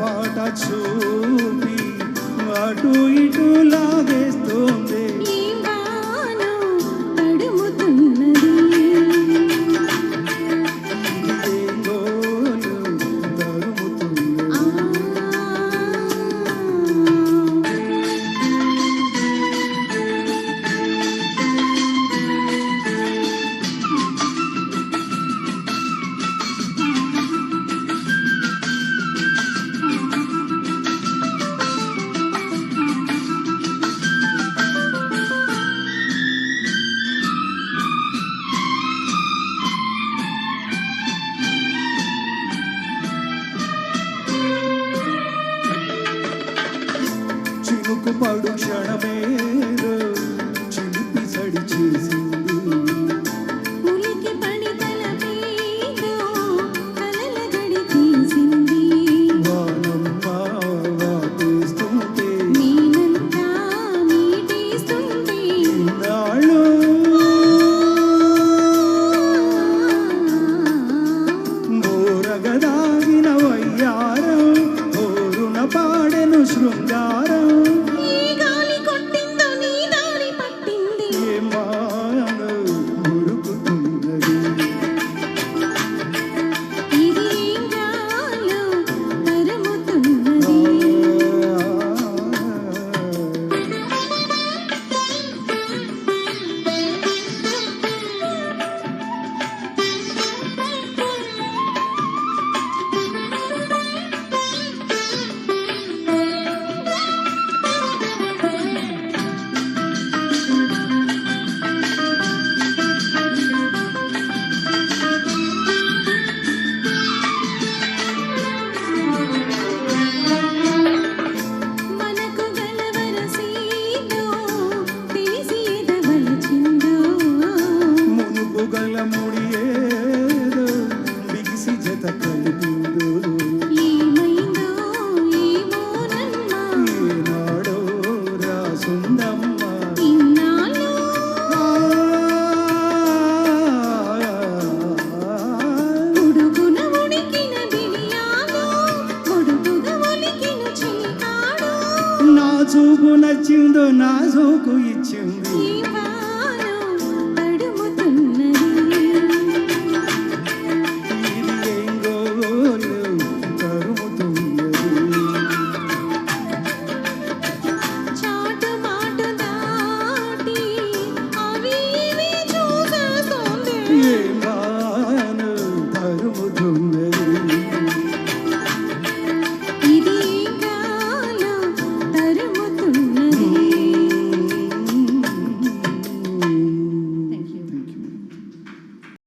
బాట చూపి అటు ఇటు లాగేస్తుంది. చిలుకుపడు క్షణమేదో చిలిపి సడి చేసి చూపు నచ్చిందో నా జోకు ఇచ్చిందో.